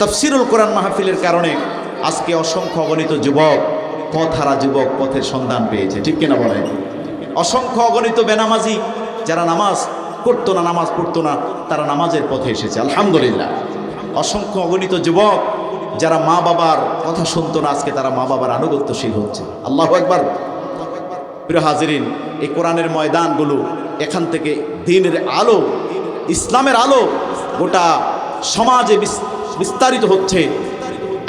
তফসিরুল কোরআন মাহফিলের কারণে আজকে অসংখ্য অগণিত যুবক, পথহারা যুবক পথের সন্ধান পেয়েছে। ঠিক কিনা বলেন? অসংখ্য অগণিত বেনামাজি যারা নামাজ করতো না, নামাজ পড়তো না, তারা নামাজের পথে এসেছে। আলহামদুলিল্লাহ। অসংখ্য অগণিত যুবক যারা মা বাবার কথা শুনতো না, আজকে তারা মা বাবার আনুগত্যশীল হচ্ছে। আল্লাহ একবার প্রিয় হাজিরিন, এই কোরআনের ময়দানগুলো এখান থেকে দিনের আলো, ইসলামের আলো গোটা সমাজে বিস্তারিত হচ্ছে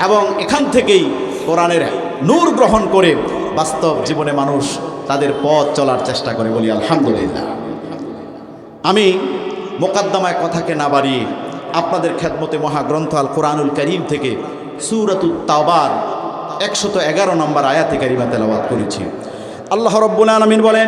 এবং এখান থেকেই কোরআনের নূর গ্রহণ করে বাস্তব জীবনে মানুষ তাদের পথ চলার চেষ্টা করে বলি আলহামদুলিল্লাহ। আমি মোকাদ্দমায় কথাকে না বাড়িয়ে আপনাদের খেদমতে মহাগ্রন্থ আল কোরআনুল করিম থেকে সুরাতুত তাওবার একশত এগারো নম্বর আয়াতে কারিমা তেলাওয়াত করেছি। আল্লাহ রব্বুল আলমিন বলেন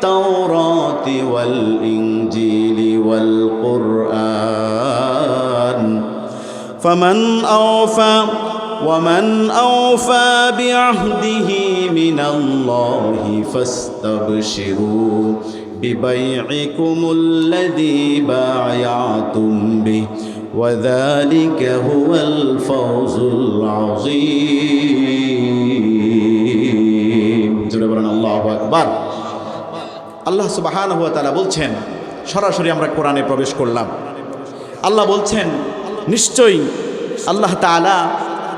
التوراة والإنجيل والقرآن فمن أوفى ومن أوفى بعهده من الله فاستبشروا ببيعكم الذي بايعتم به وذلك هو الفوز العظيم. الله أكبر আল্লাহ সুবাহান হুয়া তালা বলছেন, সরাসরি আমরা কোরআনে প্রবেশ করলাম। আল্লাহ বলছেন, নিশ্চয়ই আল্লাহ তালা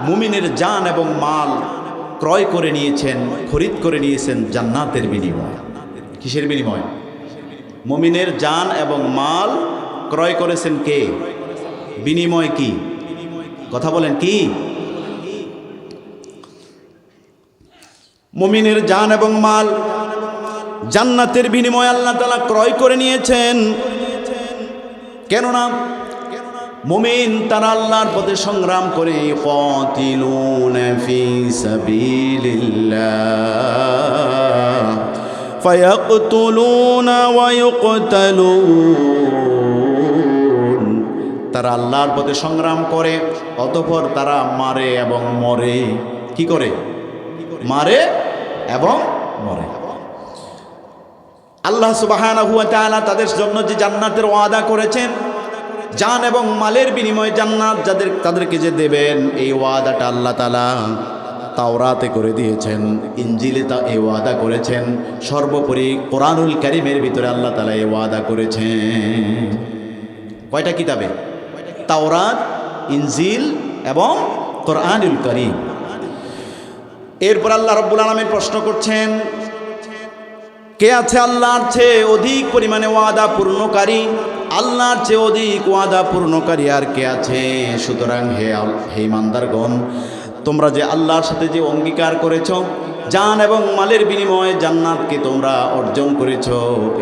মুমিনের জান এবং মাল ক্রয় করে নিয়েছেন, খরিদ করে নিয়েছেন জান্নাতের বিনিময়। কিসের বিনিময়? মুমিনের জান এবং মাল ক্রয় করেছেন কে? বিনিময় কি? কথা বলেন কি? মুমিনের জান এবং মাল জান্নাতের বিনিময়ে আল্লাহ তালা ক্রয় করে নিয়েছেন। কেননা মুমিন তারা আল্লাহর পথে সংগ্রাম করে তারা আল্লাহর পথে সংগ্রাম করে, অতঃপর তারা মারে এবং মরে। কি করে? মারে এবং মরে। আল্লাহ সুবাহানা তাদের জন্য যে জান্নাতের ওয়াদা করেছেন, জান এবং মালের বিনিময়ে জান্নাত যাদের, তাদেরকে যে দেবেন, এই ওয়াদাটা আল্লাহ তালা তাওরাতে করে দিয়েছেন ইঞ্জিলে তা এই ওয়াদা করেছেন, সর্বোপরি কোরআনুল কারিমের ভিতরে আল্লাহ তালা এই ওয়াদা করেছেন। কয়টা কিতাবে? তাওরাত, ইনজিল এবং কোরআনুল করিম। এরপর আল্লাহ রব্বুল আলমী প্রশ্ন করছেন কে আছে আল্লাহর চেয়ে অধিক পরিমাণে ওয়াদা পূর্ণকারী? আল্লাহর চেয়ে অধিক ওয়াদা পূর্ণকারী আর কে আছে? সুতরাং হে হে ইমানদারগণ, তোমরা যে আল্লাহর সাথে যে অঙ্গীকার করেছ যান এবং মালের বিনিময়ে জান্নাতকে তোমরা অর্জন করেছ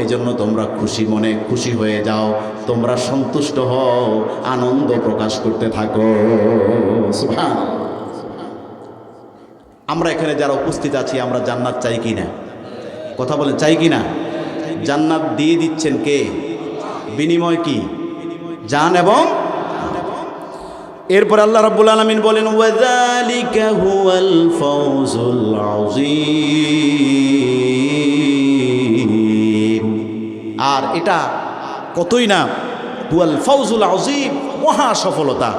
এই জন্য তোমরা খুশি মনে খুশি হয়ে যাও, তোমরা সন্তুষ্ট হও, আনন্দ প্রকাশ করতে থাকো। আমরা এখানে যারা উপস্থিত আছি, আমরা জান্নাত চাই কি না কথা বলেন, চাই কি না? জান্নাত দিয়ে দিচ্ছেন কে? বিনিময় কি? জান এবং এরপর আল্লাহ রাব্বুল আলামিন বলেন, ওয়াযালিকা হুয়াল ফাউজুল আযীম। আর এটা কতই না? হুয়াল ফাউজুল আযীম, মহা সফলতা,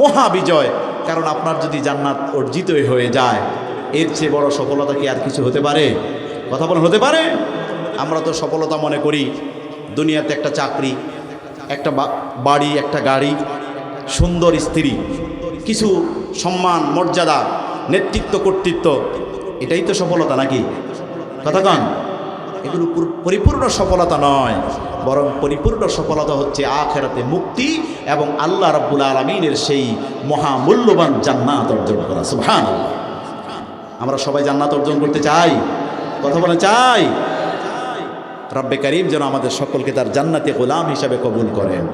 মহা বিজয়। কারণ আপনার যদি জান্নাত অর্জিতই হয়ে যায়, এর চেয়ে বড় সফলতা কি আর কিছু হতে পারে? কথা বলেন হতে পারে? আমরা তো সফলতা মনে করি। দুনিয়াতে একটা চাকরি, একটা বাড়ি, একটা গাড়ি, সুন্দর স্ত্রী, কিছু সম্মান, মর্যাদা, নেতৃত্ব, কর্তৃত্ব, এটাই তো সফলতা নাকি? কথা কন। এগুলো পরিপূর্ণ সফলতা নয়, বরং পরিপূর্ণ সফলতা হচ্ছে আখেরাতে মুক্তি এবং আল্লাহ রাব্বুল আলমিনের সেই মহামূল্যবান জান্নাত অর্জন করা। সুবহান আমরা সবাই জান্নাত অর্জন করতে চাই। কথা বলে চাই। রব্বে করিম যেন আমাদের সকলকে তার জান্নাতে গোলাম হিসাবে কবুল করেন।